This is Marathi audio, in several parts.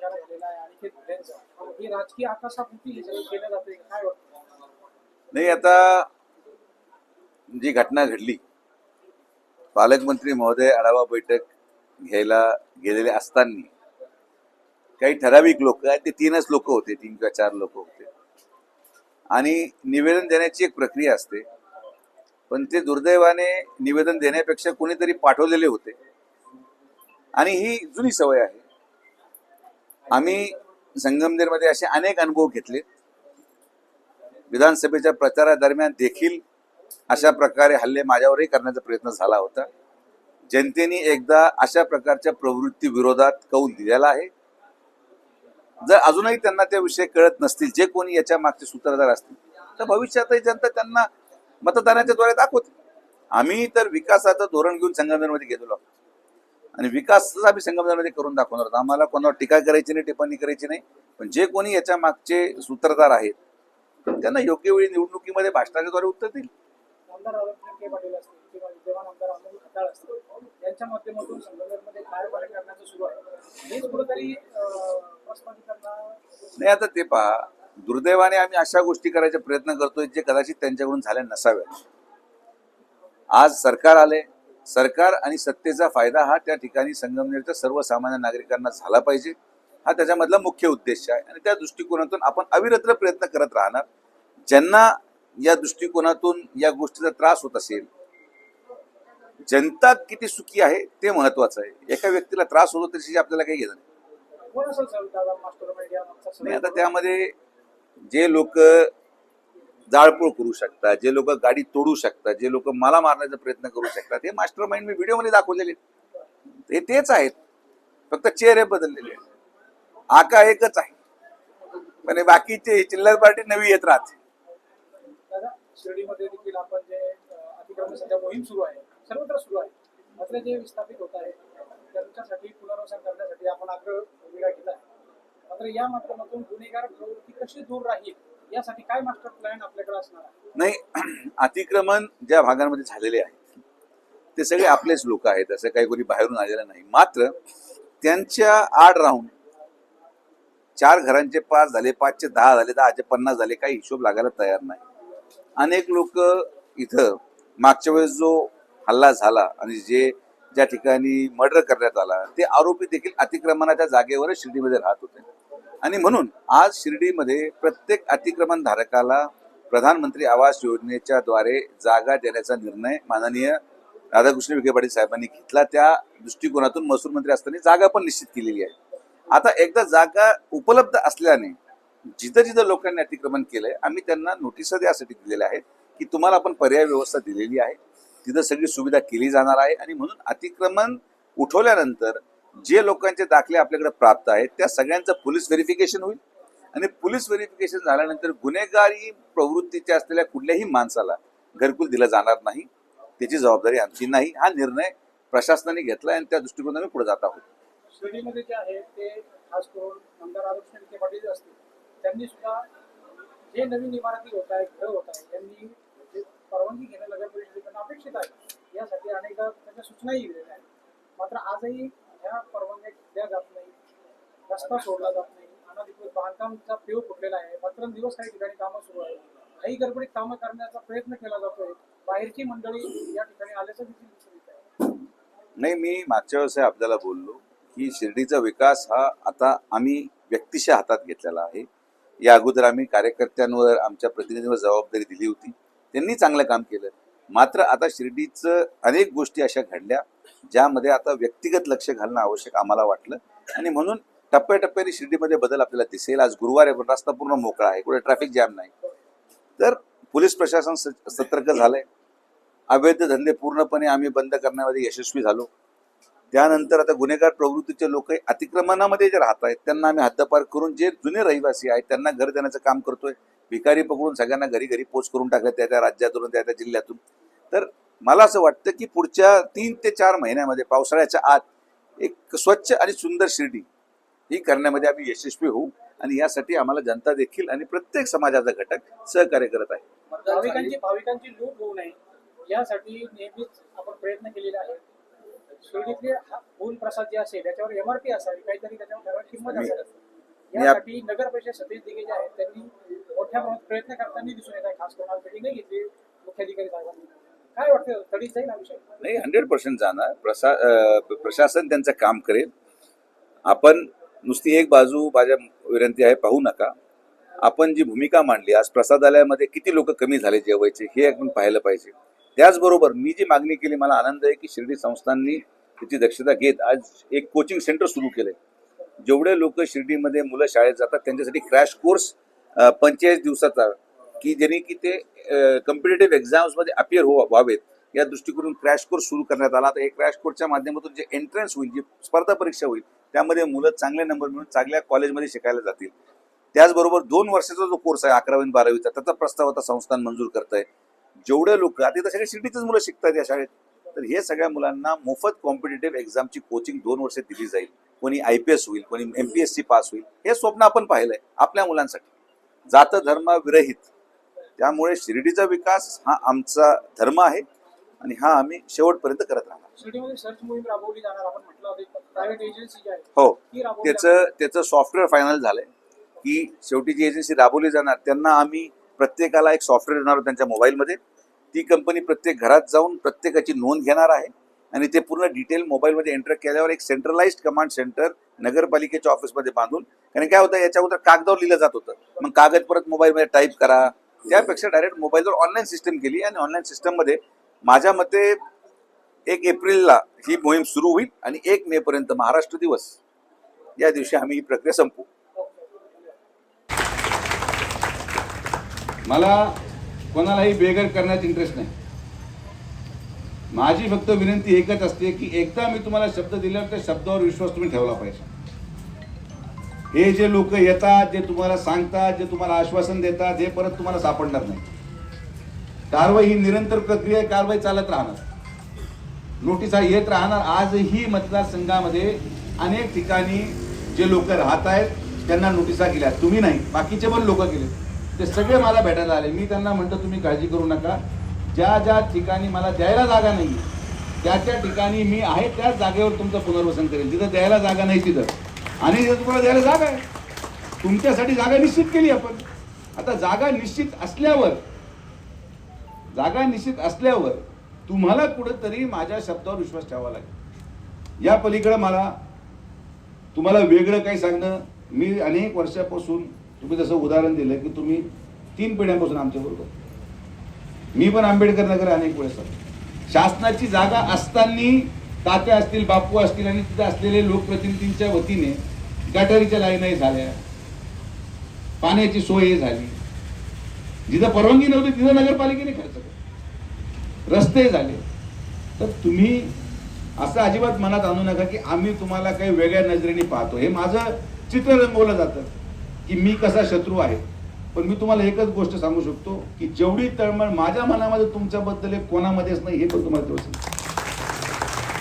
संगमनेरमध्ये झालेला आहे आणि ते ही राजकीय आकाशाभोवती हे सगळं केलं जाते काय वाटतं नाही आता जी घटना घडली पालकमंत्री महोदय आढावा बैठक घ्यायला गेलेले असताना काही ठराविक लोक ते तीनच लोक होते तीन किंवा चार लोक होते. आणि निवेदन देण्याची एक प्रक्रिया असते पण ते दुर्दैवाने निवेदन देण्यापेक्षा कोणीतरी पाठवलेले होते. आणि ही जुनी सवय आहे. आम्ही संगमनेरमध्ये असे अनेक अनुभव घेतले. विधानसभेच्या प्रचारादरम्यान देखील अशा प्रकारे हल्ले माझ्यावरही करण्याचा प्रयत्न झाला होता. जनतेने एकदा अशा प्रकारच्या प्रवृत्ती विरोधात कौल दिलेला आहे. जर अजूनही त्यांना त्या विषय कळत नसतील जे कोणी याच्या मागचे सूत्रधार असतील तर भविष्यातही जनता त्यांना मतदानाच्या द्वारे दाखवते आम्ही तर विकासाचं धोरण घेऊन संगमनेरमध्ये गेलेलो आहोत. आणि विकास आम्ही संगमनेरमध्ये करून दाखवणार आहोत. आम्हाला कोणावर टीका करायची नाही टिप्पणी करायची नाही. पण जे कोणी याच्या मागचे सूत्रधार आहेत त्यांना योग्य वेळी निवडणुकीमध्ये भाषणाच्याद्वारे उत्तर देईल. यांच्या माध्यमातून संगमनेरमध्ये करण्याचं सुरू आहे. हेच कुठेतरी नाही आता ते पहा. दुर्दैवाने आम्ही अशा गोष्टी करायचा प्रयत्न करतोय जे कदाचित त्यांच्याकडून झाल्या नसाव्यात. आज सरकार आले सरकार आणि सत्तेचा फायदा हा त्या ठिकाणी संगमनेरच्या सर्वसामान्य नागरिकांना झाला पाहिजे. हा त्याच्यामधला मुख्य उद्देश आहे आणि त्या दृष्टिकोनातून आपण अविरत्र प्रयत्न करत राहणार. ज्यांना या दृष्टिकोनातून या गोष्टीचा त्रास होत असेल जनता किती सुखी आहे ते महत्वाचं आहे. एका व्यक्तीला त्रास होतो त्याच्याशी आपल्याला काही घेणं नाही. आता त्यामध्ये जे लोक जाळपोळ करू शकतात जे लोक गाडी तोडू शकतात जे लोक मला मारण्याचा प्रयत्न करू शकतात हे मास्टर माइंड मी व्हिडिओमध्ये दाखवलेले आहेत. हे तेच आहेत. फक्त चेहरे बदललेले आहेत. आका एकच आहे. पण बाकीचे चिल्लर पार्टी नवी येत राहते. दादा शिर्डीमध्ये देखील आपण जे अतिक्रमण सध्या मोहीम सुरू आहे सर्वत्र सुरू आहे. मात्र जे विस्थापित होत आहे त्यांच्यासाठी पुनर्वसन करण्यासाठी आपण आग्रह वेगळा केला आहे. मात्र या माध्यमातून गुन्हेगार प्रवृत्ती कशी दूर राहील? यासाठी काय मास्टर प्लॅन आपल्याकडे असणार आहे? नाही अतिक्रमण ज्या भागांमध्ये झालेले आहेत ते सगळे आपलेच लोक आहेत असं काही कोणी बाहेरून आलेलं नाही. मात्र त्यांच्या आड राहून चार घरांचे पाच झाले पाचचे दहा झाले दहाचे पन्नास झाले काही हिशोब लागायला तयार नाही. अनेक लोक इथं मागच्या वेळेस जो हल्ला झाला आणि जे ज्या ठिकाणी मर्डर करण्यात आला ते आरोपी देखील अतिक्रमणाच्या जागेवरच शिर्डीमध्ये राहत होते. आणि म्हणून आज शिर्डीमध्ये प्रत्येक अतिक्रमण धारकाला प्रधानमंत्री आवास योजनेच्या द्वारे जागा देण्याचा निर्णय माननीय राधाकृष्ण विखे पाटील साहेबांनी घेतला. त्या दृष्टिकोनातून महसूल मंत्री असताना जागा पण निश्चित केलेली आहे. आता एकदा जागा उपलब्ध असल्याने जिथं जिथं लोकांनी अतिक्रमण केलंय आम्ही त्यांना नोटिसा यासाठी दिलेल्या आहेत की तुम्हाला आपण पर्याय व्यवस्था दिलेली आहे. तिथं सगळी सुविधा केली जाणार आहे आणि म्हणून अतिक्रमण उठवल्यानंतर जे लोकांचे दाखले आपल्याकडे प्राप्त आहेत त्या सगळ्यांचं पोलीस व्हेरिफिकेशन होईल. आणि पोलीस व्हेरिफिकेशन झाल्यानंतर गुन्हेगारी प्रवृत्तीच्या असलेल्या कुठल्याही माणसाला घरकुल दिलं जाणार नाही. त्याची जबाबदारी आमची नाही. हा निर्णय प्रशासनाने घेतला आणि त्या दृष्टिकोनाने पुढे जात आहोत. शिर्डीमध्ये जे आहे ते खास करून आमदार राधाकृष्ण विखे पाटील असतील त्यांनी सुद्धा जे नवीन इमारती होत आहे घरं होत आहे त्यांनी जे परवानगी घेणं नगर परिषदेकडून अपेक्षित आहे यासाठी अनेकदा त्यांच्या सूचनाही दिलेल्या आहेत. मात्र आजही ह्या परवानग्या दिल्या जात नाही रस्ता सोडला जात नाही अनधिकृत बांधकामचा पेव फुटलेला आहे. दिवस काही ठिकाणी कामं सुरू आहे काही गडबडीत कामं करण्याचा प्रयत्न केला जातोय. बाहेरची मंडळी या ठिकाणी आल्याचं देखील दिसून येत आहे. नाही मी मागच्या वेळेस आपल्याला बोललो की शिर्डीचा विकास हा आता आम्ही व्यक्तीच्या हातात घेतलेला आहे. या अगोदर आम्ही कार्यकर्त्यांवर आमच्या प्रतिनिधींवर जबाबदारी दिली होती. त्यांनी चांगलं काम केलं. मात्र आता शिर्डीचं अनेक गोष्टी अशा घडल्या ज्यामध्ये आता व्यक्तिगत लक्ष घालणं आवश्यक आम्हाला वाटलं. आणि म्हणून टप्प्याटप्प्याने शिर्डीमध्ये बदल आपल्याला दिसेल. आज गुरुवार आहे पण रस्ता पूर्ण मोकळा आहे. कुठे ट्रॅफिक जॅम नाही. तर पोलीस प्रशासन स- सतर्क झालंय. अवैध धंदे पूर्णपणे आम्ही बंद करण्यामध्ये यशस्वी झालो. त्यानंतर आता गुन्हेगार प्रवृत्तीचे लोक अतिक्रमणामध्ये जे राहत आहेत त्यांना आम्ही हद्दपार करून जे जुने रहिवासी आहेत त्यांना घर देण्याचं काम करतोय. भिकारी पकडून सगळ्यांना घरी घरी पोच करून टाकलं त्या त्या राज्यातून त्या त्या जिल्ह्यातून. तर मला असं वाटतं की पुढच्या तीन ते चार महिन्यामध्ये पावसाळ्याच्या आत एक स्वच्छ आणि सुंदर शिर्डी ही करण्यामध्ये आम्ही यशस्वी होऊ आणि यासाठी आम्हाला जनता देखील आणि प्रत्येक समाजाचा घटक सहकार्य करत आहे. भाविकांची भाविकांची लूट होऊ नये यासाठी नेहमीच आपण प्रयत्न केलेले आहे शिर्डीतले हा फुल प्रसाद जे असेल त्याच्यावर एमआरपी असावी काहीतरी त्याच्यावर किंमत आप- यासाठी नगर परिषद सतीश दिघे जे आहेत त्यांनी मोठ्या प्रमाणात प्रयत्न करताना दिसून येत आहे. खास करून आज घेतली मुख्याधिकारी साहेबांनी. काय वाटतं तरी जाईल विषय? नाही हंड्रेड पर्सेंट जाणार. प्रसा प्रशासन त्यांचं काम करेल. आपण नुसती एक बाजू माझ्या विनंती आहे पाहू नका. आपण जी भूमिका मांडली आज प्रसादालयामध्ये किती लोक कमी झाले जेवायचे हे आपण पाहिलं पाहिजे. त्याचबरोबर मी जी मागणी केली मला आनंद आहे की शिर्डी संस्थांनी त्याची दक्षता घेत आज एक कोचिंग सेंटर सुरू केलंय. जेवढे लोक शिर्डीमध्ये मुलं शाळेत जातात त्यांच्यासाठी क्रॅश कोर्स पंचेचाळीस दिवसाचा की ज्यांनी की ते कम्पिटेटिव्ह एक्झाम्समध्ये अपिअर हो व्हावेत. या दृष्टिकोनातून क्रॅश कोर्स सुरू करण्यात आला. तर हे क्रॅश कोर्सच्या माध्यमातून जे एंट्रन्स होईल जी स्पर्धा परीक्षा होईल त्यामध्ये मुलं चांगले नंबर मिळून चांगल्या कॉलेजमध्ये शिकायला जातील. त्याचबरोबर दोन वर्षाचा जो कोर्स आहे अकरावी आणि बारावीचा त्याचा प्रस्ताव आता संस्थान मंजूर करत आहे जेवढे लोक आता सगळे शिर्डीतच मुलं शिकतात या शाळेत. तर हे सगळ्या मुलांना मोफत कॉम्पिटेटिव्ह एक्झामची कोचिंग दोन वर्ष दिली जाईल. कोणी आय पी एस होईल कोणी M P S C pass होईल. हे स्वप्न आपण पाहिलंय आपल्या मुलांसाठी. जात धर्म विरहित. त्यामुळे शिर्डीचा विकास हा आमचा धर्म आहे आणि हा आम्ही शेवटपर्यंत करत राहणार. हो. त्याचं त्याचं सॉफ्टवेअर फायनल झालंय की शेवटी जी एजन्सी राबवली जाणार त्यांना आम्ही प्रत्येकाला एक सॉफ्टवेअर देणार त्यांच्या मोबाईलमध्ये ती कंपनी प्रत्येक घरात जाऊन प्रत्येकाची नोंद घेणार आहे आणि ते पूर्ण डिटेल मोबाईलमध्ये एंटर केल्यावर एक सेंट्रलाइज्ड कमांड सेंटर नगरपालिकेच्या ऑफिसमध्ये बांधून कारण काय होतं याच्या अगोदर कागदावर लिहिलं जात होतं. मग कागद परत मोबाईलमध्ये टाईप करा. त्यापेक्षा डायरेक्ट मोबाईलवर ऑनलाईन सिस्टम केली आणि ऑनलाईन सिस्टममध्ये माझ्या मते एक एप्रिलला ही मोहीम सुरू होईल आणि एक मे पर्यंत महाराष्ट्र दिवस. या दिवशी आम्ही ही प्रक्रिया संपू मला कोणालाही बेघर करण्यात इंटरेस्ट नाही. माझी फक्त विनंती एकच असते की एकदा मी तुम्हाला शब्द दिल्यावर त्या शब्दावर विश्वास तुम्ही ठेवला पाहिजे. हे जे लोक येतात जे तुम्हाला सांगतात जे तुम्हाला आश्वासन देतात हे परत तुम्हाला सापडणार नाही. कारवाई ही निरंतर प्रक्रिया आहे, कारवाई चालत राहणार. नोटिसा येत राहणार. आजही मतदारसंघामध्ये अनेक ठिकाणी जे लोक राहत आहेत त्यांना नोटिसा गेल्या. तुम्ही नाही बाकीचे पण लोक गेले ते सगळे मला भेटायला आले. मी त्यांना म्हणतो तुम्ही काळजी करू नका. ज्या ज्या ठिकाणी मला द्यायला जागा नाही त्या त्या ठिकाणी मी आहे त्याच जागेवर तुमचं पुनर्वसन करेल जिथं द्यायला जागा नाही तिथं. आणि तिथं तुम्हाला द्यायला जागा आहे तुमच्यासाठी जागा निश्चित केली आपण. आता जागा निश्चित असल्यावर जागा निश्चित असल्यावर तुम्हाला कुठंतरी माझ्या शब्दावर विश्वास ठेवावा लागेल. या पलीकडे मला तुम्हाला वेगळं काही सांगणं मी अनेक वर्षापासून तुम्ही जसं उदाहरण दिलं की तुम्ही तीन पिढ्यांपासून आमच्याबरोबर मी पण आंबेडकर नगर अनेक वेळेस शासनाची जागा असताना तात्या असतील बापू असतील आणि तिथे असलेले लोकप्रतिनिधींच्या वतीने गटारीच्या लाईनही झाल्या. पाण्याची सोय झाली. जिथं परवानगी नव्हती तिथं नगरपालिकेने खर्च केला. रस्ते झाले. तर तुम्ही असं अजिबात मनात आणू नका की आम्ही तुम्हाला काही वेगळ्या नजरेने पाहतो. हे माझं चित्र रंगवलं जातं. की मी कसा शत्रू आहे. पण मी तुम्हाला एकच गोष्ट सांगू शकतो की जेवढी तळमळ माझ्या मनामध्ये तुमच्याबद्दल कोणामध्येच नाही हे पण तुम्हाला तेवढं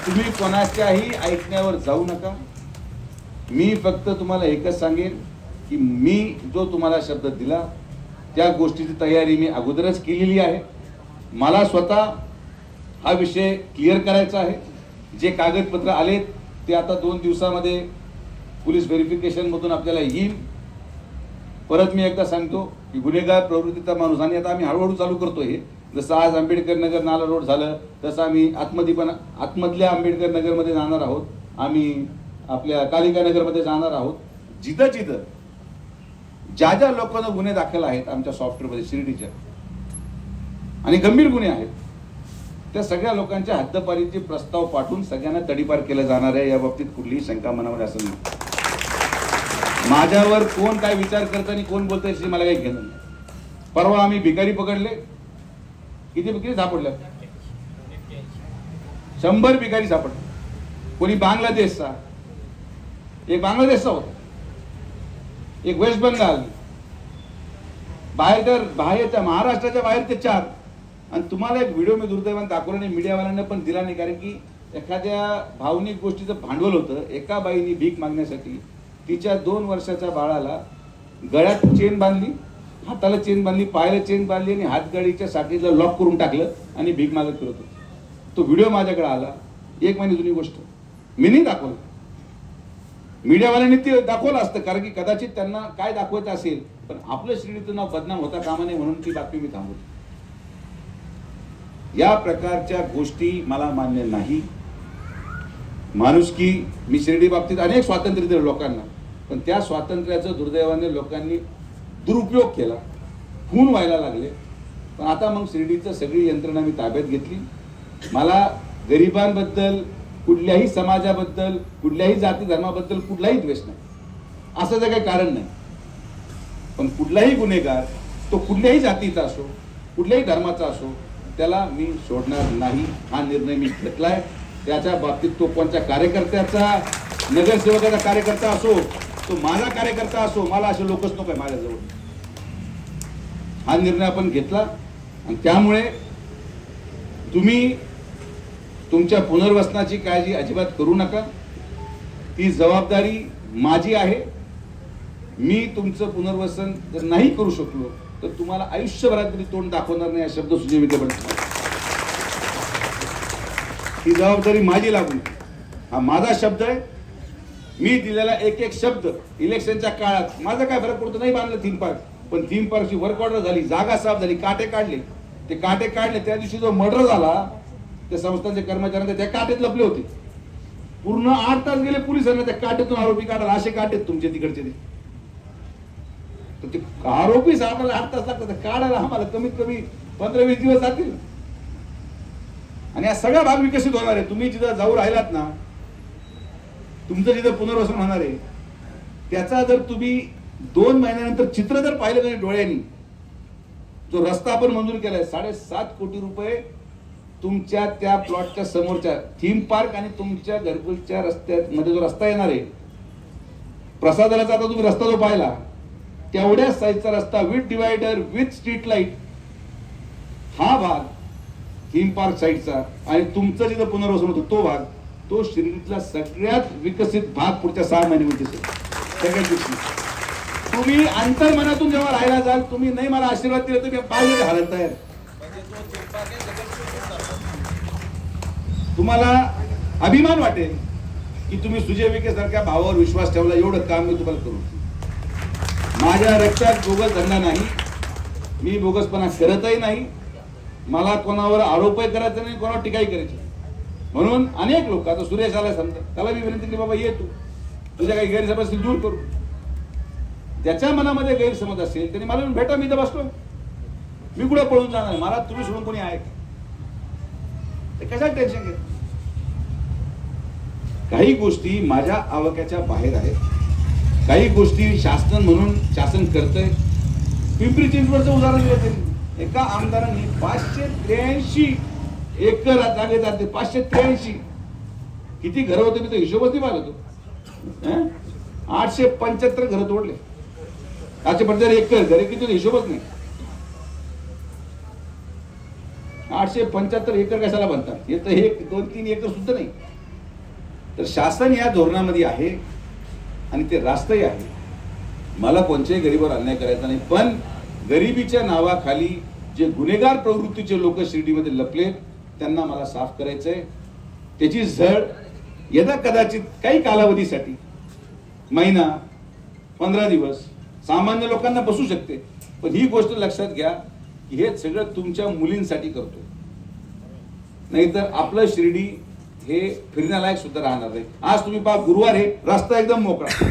तुम्ही कोणाच्याही ऐकण्यावर जाऊ नका. मी फक्त तुम्हाला एकच सांगेन की मी जो तुम्हाला शब्द दिला त्या गोष्टीची तयारी मी अगोदरच केलेली आहे. मला स्वतः हा विषय क्लिअर करायचा आहे. जे कागदपत्र आलेत ते आता दोन दिवसामध्ये पोलीस व्हेरिफिकेशनमधून आपल्याला येईल. परत मी एकदा सांगतो की गुन्हेगार प्रवृत्तीचा माणूस आणि आता आम्ही हळूहळू चालू करतो हे. जसं आज आंबेडकर नगर नाला रोड झालं तसं आम्ही आतमध्ये पण आतमधल्या आंबेडकर नगरमध्ये जाणार आहोत. आम्ही आपल्या कालिका नगरमध्ये जाणार आहोत. जिथं जिथं ज्या ज्या लोकांना गुन्हे दाखल आहेत आमच्या सॉफ्टवेअरमध्ये शिर्डीच्या आणि गंभीर गुन्हे आहेत त्या सगळ्या लोकांच्या हद्दपारीचे प्रस्ताव पाठवून सगळ्यांना तडीपार केलं जाणार आहे. या बाबतीत कुठलीही शंका मनामध्ये असं नाही. माझ्यावर कोण काय विचार करतं आणि कोण बोलतं याची मला काही घेणं नाही. परवा आम्ही भिकारी पकडले. किती किती सापडल्या? शंभर भिकारी सापडले. कोणी बांगलादेशचा. एक बांगलादेशचा होता. एक वेस्ट बंगाल. बाहेर तर बाहेरच्या महाराष्ट्राच्या बाहेर ते चार. आणि तुम्हाला एक व्हिडिओ मी दुर्दैवान दाखवला नाही मीडियावाल्यांना पण दिला नाही कारण की एखाद्या भावनिक गोष्टीचं भांडवल होतं. एका बाईनी भीक मागण्यासाठी तिच्या दोन वर्षाच्या बाळाला गळ्यात चेन बांधली हाताला चेन बांधली पायाला चेन बांधली आणि हातगाडीच्या साठीला लॉक करून टाकलं आणि भीक मागत फिरत होती. तो व्हिडिओ माझ्याकडे आला. एक महिने जुनी गोष्ट. मी नाही दाखवलं. मीडियावाल्यांनी ते दाखवलं असतं कारण की कदाचित त्यांना काय दाखवायचं असेल पण आपलं श्रेणीचं नाव बदनाम होता कामा नये म्हणून ती बातमी मी थांबवली या प्रकारच्या गोष्टी मला मान्य नाही. माणुसकी मी शिर्डी बाबतीत अनेक स्वातंत्र्य दिलं लोकांना. पण त्या स्वातंत्र्याचं दुर्दैवाने लोकांनी दुरुपयोग केला. खून व्हायला लागले. पण आता मग शिर्डीचं सगळी यंत्रणा मी ताब्यात घेतली. मला गरिबांबद्दल कुठल्याही समाजाबद्दल कुठल्याही जाती धर्माबद्दल कुठलाही द्वेष नाही. असं जर काही कारण नाही. पण कुठलाही गुन्हेगार तो कुठल्याही जातीचा असो कुठल्याही धर्माचा असो त्याला मी सोडणार नाही हा निर्णय मी घेतलाय. त्याच्या बाबतीत तो कोणत्या कार्यकर्त्याचा नगरसेवकाचा कार्यकर्ता असो तो माझा कार्यकर्ता असो मला असे लोकच नको आहे माझ्याजवळ. हा निर्णय आपण घेतला आणि त्यामुळे तुम्ही तुमच्या पुनर्वसनाची काळजी अजिबात करू नका. ती जबाबदारी माझी आहे. मी तुमचं पुनर्वसन जर नाही करू शकलो तर तुम्हाला आयुष्यभरात तरी तोंड दाखवणार नाही हा शब्द सुजय पण ही जबाबदारी माझी लागून हा माझा शब्द आहे. मी दिलेला एक एक शब्द इलेक्शनच्या काळात माझा काय फरक पडतो? नाही बांधलं थीम पार्क पण थीम पार्कची वर्क ऑर्डर झाली जागा साफ झाली काटे काढले. ते काटे काढले त्या दिवशी जो मर्डर झाला त्या संस्थांचे कर्मचाऱ्यांना त्या काटेत लपले होते. पूर्ण आठ तास गेले पोलिसांना त्या काटेतून आरोपी काढायला असे काटेत तुमचे तिकडचे ते. तर ते आरोपी सापडायला आठ तास लागतात काढायला आम्हाला कमीत कमी पंधरा वीस दिवस जातील. आणि हा सगळा भाग विकसित होणार आहे. तुम्ही जिथं जाऊ राहिलात ना तुमचं जिथं पुनर्वसन होणार आहे त्याचा जर तुम्ही दोन महिन्यानंतर चित्र जर पाहिलं नाही डोळ्यांनी जो रस्ता आपण मंजूर केलाय साडेसात कोटी रुपये तुमच्या त्या प्लॉटच्या समोरच्या थीम पार्क आणि तुमच्या घरकुलच्या रस्त्यात मध्ये जो रस्ता येणार आहे प्रसादालाचा आता तुम्ही रस्ता जो पाहिला तेवढ्या साईजचा रस्ता with divider with street light हा भाग थीम पार्क साईडचा आणि तुमचं जिथं पुनर्वसन होतं तो भाग तो शिर्डीतला सगळ्यात विकसित भाग पुढच्या सहा महिन्यामध्ये दिसेल. सगळ्यात दिवशी तुम्ही अंतर्मनातून जेव्हा राहायला जाल तुम्ही नाही मला आशीर्वाद दिला तुम्ही पाहिजे घालत तयार तुम्हाला अभिमान वाटेल की तुम्ही सुजय विखे सारख्या भावावर विश्वास ठेवला एवढं काम मी तुम्हाला करू. माझ्या रक्तात बोगस धंदा नाही मी बोगसपणा करतही नाही मला कोणावर आरोपही करायचा नाही कोणावर टीकाही करायची म्हणून अनेक लोक आता सुरेश आला समजा त्याला मी विनंती केली बाबा ये तू. तुझ्या काही गैरसमज असतील दूर करू. ज्याच्या मनामध्ये गैरसमज असेल त्याने मला येऊन भेटा मी तर बसलो. मी कुठे पळून जाणार? मला तुम्ही सोडून कोणी आहे का? ते कशात टेन्शन घेत काही गोष्टी माझ्या आवक्याच्या बाहेर आहेत. काही गोष्टी शासन म्हणून शासन करतंय. पिंपरी चिंचवडचं उदाहरण दिलं त्यांनी एका आमदारांनी पाचशे त्र्याऐंशी एकर जागे जाते पाचशे त्र्याऐंशी. किती घरं होते मी तो हिशोबच नाही मागतो. तो आठशे पंच्याहत्तर घरं तोडले. आठशे पंच्याहत्तर एकर घरे किती हिशोबच नाही. आठशे पंच्याहत्तर एकर कशाला बनतात? हे तर एक दोन तीन एकर सुद्धा नाही. तर शासन या धोरणामध्ये आहे आणि ते रास्तही आहे. मला कोणत्याही गरीबावर अन्याय करायचा नाही पण गरिबीच्या नावाखाली जे गुन्हेगार प्रवृत्तीचे लोक शिर्डीमध्ये लपले त्यांना मला साफ करायचंय. त्याची झड यदा कदाचित काही कालावधीसाठी महिना पंधरा दिवस सामान्य लोकांना बसू शकते. पण ही गोष्ट लक्षात घ्या की हे सगळं तुमच्या मुलींसाठी करतो नाहीतर आपलं शिर्डी हे फिरण्यालायक सुद्धा राहणार नाही. आज तुम्ही पहा गुरुवार हे रस्ता एकदम मोकळा.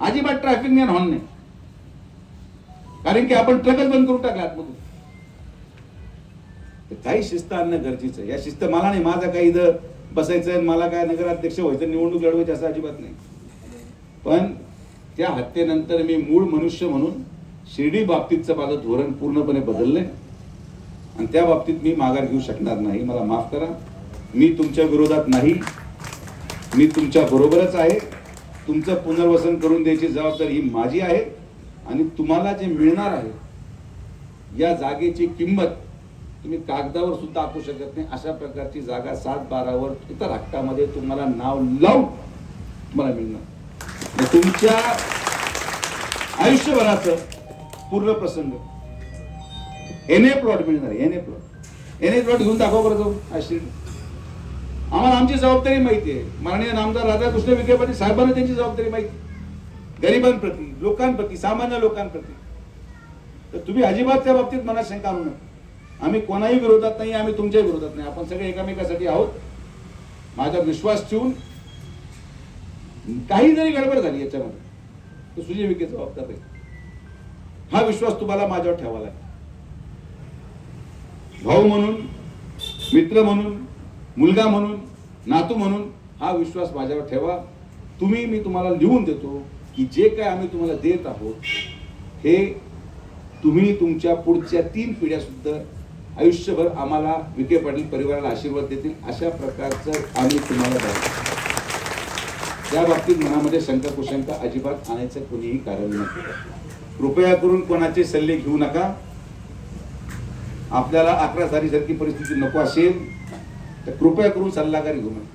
अजिबात ट्रॅफिक नाही हॉर्न नाही. कारण की आपण ट्रकच बंद करून टाकला आतमधून. तर काही शिस्त आणणं गरजेचं आहे. या शिस्त मला नाही माझा काही इथं बसायचं आहे, मला काय नगराध्यक्ष व्हायचं निवडणूक लढवायची असं अजिबात नाही. पण त्या हत्येनंतर मी मूळ मनुष्य म्हणून शिर्डी बाबतीतचं माझं धोरण पूर्णपणे बदललंय. आणि त्या बाबतीत मी माघार घेऊ शकणार नाही. मला माफ करा. मी तुमच्या विरोधात नाही. मी तुमच्या बरोबरच आहे. तुमचं पुनर्वसन करून द्यायची जबाबदारी ही माझी आहे. आणि तुम्हाला जे मिळणार आहे या जागेची किंमत तुम्ही कागदावर सुद्धा आखू शकत नाही. अशा प्रकारची जागा सात बारावर इतर हक्कामध्ये तुम्हाला नाव लावून तुम्हाला मिळणार. तुमच्या आयुष्यभराचं पूर्ण प्रसंग. एन ए प्लॉट मिळणार N A plot. N A plot घेऊन दाखव बरं जाऊ आश्री आम्हाला आमची जबाबदारी माहिती आहे. माननीय नामदार राधाकृष्ण विखे पाटील साहेबांना त्यांची जबाबदारी माहिती आहे. गरिबांप्रती लोकांप्रती सामान्य लोकांप्रती. तर तुम्ही अजिबात त्या बाबतीत मनात शंका आणू नका. आम्ही कोणाही विरोधात नाही आम्ही तुमच्याही विरोधात नाही. आपण सगळे एकामेकासाठी आहोत. माझा विश्वास ठेवून काही जरी गडबड झाली याच्यामध्ये तर सुजय विखे जबाबदार आहे हा विश्वास तुम्हाला माझ्यावर ठेवावा लागेल. भाऊ म्हणून मित्र म्हणून मुलगा म्हणून नातू म्हणून हा विश्वास माझ्यावर ठेवा. तुम्ही मी तुम्हाला लिहून देतो की जे काय आम्ही तुम्हाला देत आहोत हे तुम्ही तुमच्या पुढच्या तीन पिढ्यासुद्धा आयुष्यभर आम्हाला विखे पाटील परिवाराला आशीर्वाद देतील अशा प्रकारचं आम्ही तुम्हाला द्या त्या बाबतीत मनामध्ये शंका कुशंका अजिबात आणायचं कोणीही कारण नाही. कृपया करून कोणाचे सल्ले घेऊ नका. आपल्याला अकरा सारखी परिस्थिती नको असेल तर कृपया करून सल्लागार घेऊ नका.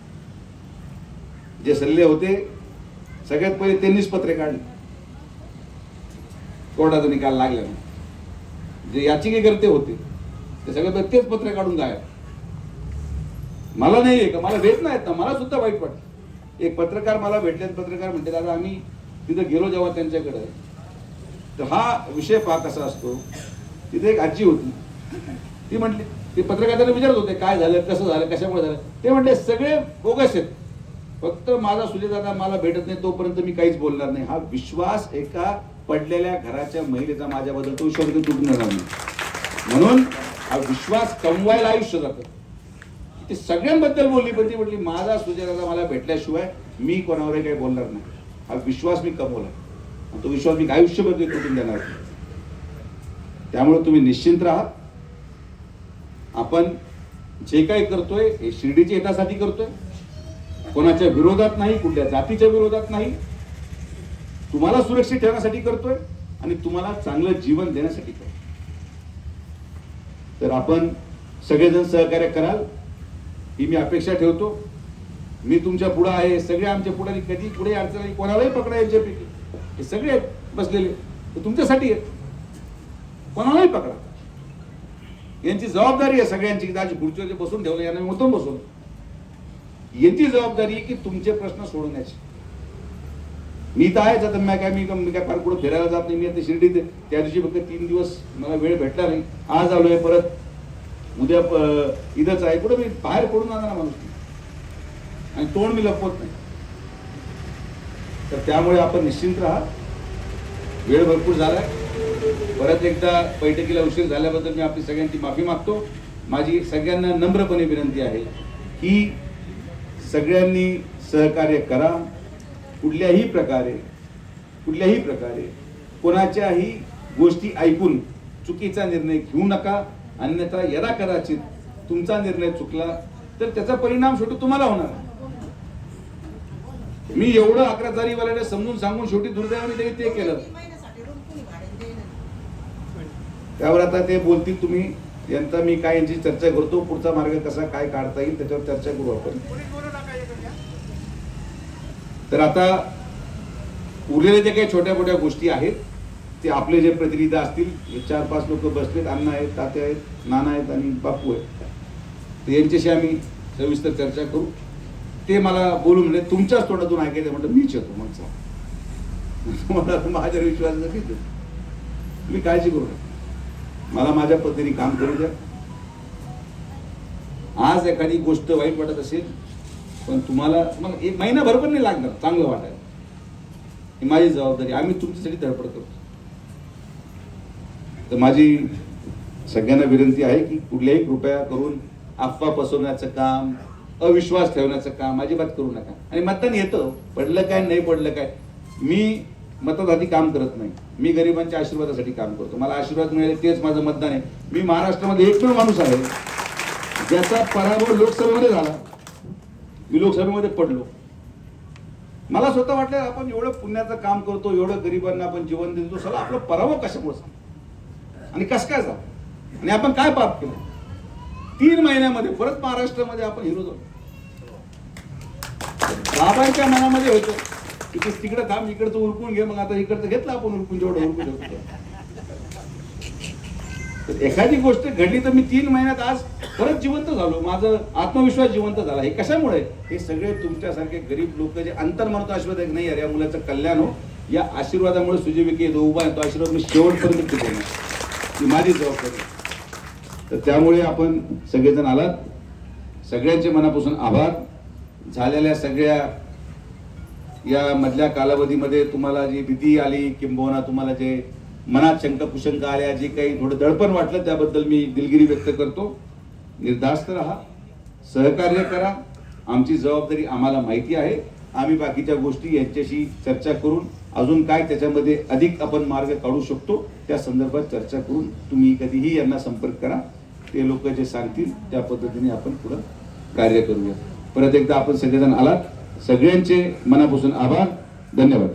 जे सल्ले होते सगळ्यात पहिले त्यांनीच पत्रे काढले. कोर्टाचा निकाल लागला जे याचिकेकर्ते होते ते सगळे तेच पत्रे काढून गायब मला नाही आहे का मला भेट नाहीत ना मला सुद्धा वाईट वाटत. एक पत्रकार मला भेटले पत्रकार म्हणते दादा आम्ही तिथं गेलो जेव्हा त्यांच्याकडे. तर हा विषय पहा कसा असतो. तिथे एक आजी होती. ती म्हटली ते पत्रकार त्यांना विचारत होते काय झालं कसं झालं कशामुळे झालं? ते म्हटले सगळे बोगस आहेत. फक्त माझा सुजयदादा मला भेटत नाही तोपर्यंत मी काहीच बोलणार नाही. हा विश्वास एका पडलेल्या घराच्या महिलेचा माझ्याबद्दल तो शब्द तुटणार नाही. म्हणून हा विश्वास कमवायला आयुष्य जातं. ती सगळ्यांबद्दल बोलली पण ती म्हटली माझा सुजयदादा मला भेटल्याशिवाय मी कोणावरही काही बोलणार नाही. हा विश्वास मी कमवला. तो विश्वास मी आयुष्यभर तुटून देणार नाही. त्यामुळे तुम्ही निश्चिंत राहा. आपण जे काही करतोय हे शिर्डीच्या हितासाठी करतोय. कोणाच्या विरोधात नाही कुठल्या जातीच्या विरोधात नाही. तुम्हाला सुरक्षित ठेवण्यासाठी करतोय आणि तुम्हाला चांगलं जीवन देण्यासाठी करतोय. तर आपण सगळेजण सहकार्य कराल. ही मी अपेक्षा ठेवतो. मी तुमच्यापुढे आहे. सगळे आमच्या पुढे कधी पुढे अडचण आली, कोणालाही पकडा यांच्यापैकी. हे सगळे आहेत. बसलेले तुमच्यासाठी आहेत. कोणालाही पकडा. यांची जबाबदारी आहे सगळ्यांची. की आज खुर्चीवर बसून ठेवलं यांना मुद्दाम बसून यांची जबाबदारी आहे की तुमचे प्रश्न सोडवण्याची. मी तर आहेच आता मी काय मी मी काय फार कुठं फिरायला जात नाही. मी आता शिर्डीत त्या दिवशी फक्त तीन दिवस मला वेळ भेटला नाही. आज आलो आहे परत. उद्या प- इथंच आहे. कुठं मी बाहेर पडून जाणार माणूस. आणि तोंड मी लपवत नाही. तर त्यामुळे आपण निश्चिंत राहा. वेळ भरपूर झाला परत एकदा बैठकीला उशीर झाल्याबद्दल मी आपली सगळ्यांची माफी मागतो. माझी सगळ्यांना नम्रपणे विनंती आहे की सगळ्यांनी सहकार्य करा. कुठल्याही प्रकारे कुठल्याही प्रकारे कोणाच्याही गोष्टी ऐकून चुकीचा निर्णय घेऊ नका अन्यथा यदा कदाचित तुमचा निर्णय चुकला तर त्याचा परिणाम शेवटी तुम्हाला होणार मी एवढं अकरा तारीखवाल्याला समजून सांगून शेवटी दुर्दैवाने त्यांनी ते केलं. त्यावर आता ते बोलतील तुम्ही यांचा मी काय यांची चर्चा करतो पुढचा मार्ग कसा काय काढता येईल त्याच्यावर चर्चा करू आपण. तर आता उरलेल्या ज्या काही छोट्या मोठ्या गोष्टी आहेत ते आपले जे प्रतिनिधी असतील हे चार पाच लोक बसलेत अण्णा आहेत ताते आहेत नाना आहेत आणि बापू आहेत. तर यांच्याशी आम्ही सविस्तर चर्चा करू. ते मला बोलून म्हणजे तुमच्याच तोंडातून ऐकायचं म्हटलं मीच येतो मग चला. तुम्हाला माझ्या विश्वासाचं घेतो तुम्ही काळजी करू नका. मला माझ्या पद्धतीने काम करू द्या. आज एखादी गोष्ट वाईट वाटत असेल पण तुम्हाला मग एक महिनाभर पण नाही लागणार चांगलं वाटायला. ही माझी जबाबदारी आम्ही तुमच्यासाठी धडपड करतो. तर माझी सगळ्यांना विनंती आहे की कुठल्याही कृपया करून अफवा पसरवण्याचं काम अविश्वास ठेवण्याचं काम अजिबात करू नका. आणि मतदान येतं पडलं काय नाही पडलं काय मी मतदासाठी काम करत नाही. मी गरिबांच्या आशीर्वादासाठी काम करतो. मला आशीर्वाद मिळाले तेच माझं मतदान आहे. मी महाराष्ट्रामध्ये एकमेव माणूस आहे ज्याचा पराभव लोकसभेमध्ये झाला. मी लोकसभेमध्ये पडलो. मला स्वतः वाटलं आपण एवढं पुण्याचं काम करतो एवढं गरिबांना आपण जीवन देतो सगळं आपलं पराभव कशामुळे सांग आणि कसं काय झालं? आणि आपण काय पाप केलं? तीन महिन्यामध्ये परत महाराष्ट्रामध्ये आपण हिरो झालो. बाबांच्या मनामध्ये होतं की तिकडं तिकडे इकडचं उरकून घे मग आता इकडचं घेतलं आपण उरकून जेवढं उरकून घेऊ तर एखादी गोष्ट घडली तर मी तीन महिन्यात आज परत जिवंत झालो. माझं आत्मविश्वास जिवंत झाला. हे कशामुळे? हे सगळे तुमच्यासारखे गरीब लोक जे अंतर्मनात आशीर्वाद एक नाही अरे या मुलाचं कल्याण हो. या आशीर्वादामुळे सुजीविके जो उभा आहे. तो आशीर्वाद मी शेवटपर्यंत टिकवणार ही माझी जबाबदारी. तर त्यामुळे आपण सगळेजण आलात. सगळ्यांचे मनापासून आभार. झालेल्या सगळ्या या मधल्या कालावधीमध्ये तुम्हाला जी भीती आली किंबहुना तुम्हाला जे मनात शंका कुशंका आल्या जे काही थोडं दडपण वाटलं त्याबद्दल मी दिलगिरी व्यक्त करतो. निर्धास्त राहा सहकार्य करा. आमची जबाबदारी आम्हाला माहिती आहे. आम्ही बाकीच्या गोष्टी यांच्याशी चर्चा करून अजून काय त्याच्यामध्ये अधिक आपण मार्ग काढू शकतो त्या संदर्भात चर्चा करून तुम्ही कधीही यांना संपर्क करा. ते लोक जे सांगतील त्या पद्धतीने आपण पुढं कार्य करूया. परत एकदा आपण सगळेजण आलात. सगळ्यांचे मनापासून आभार. धन्यवाद.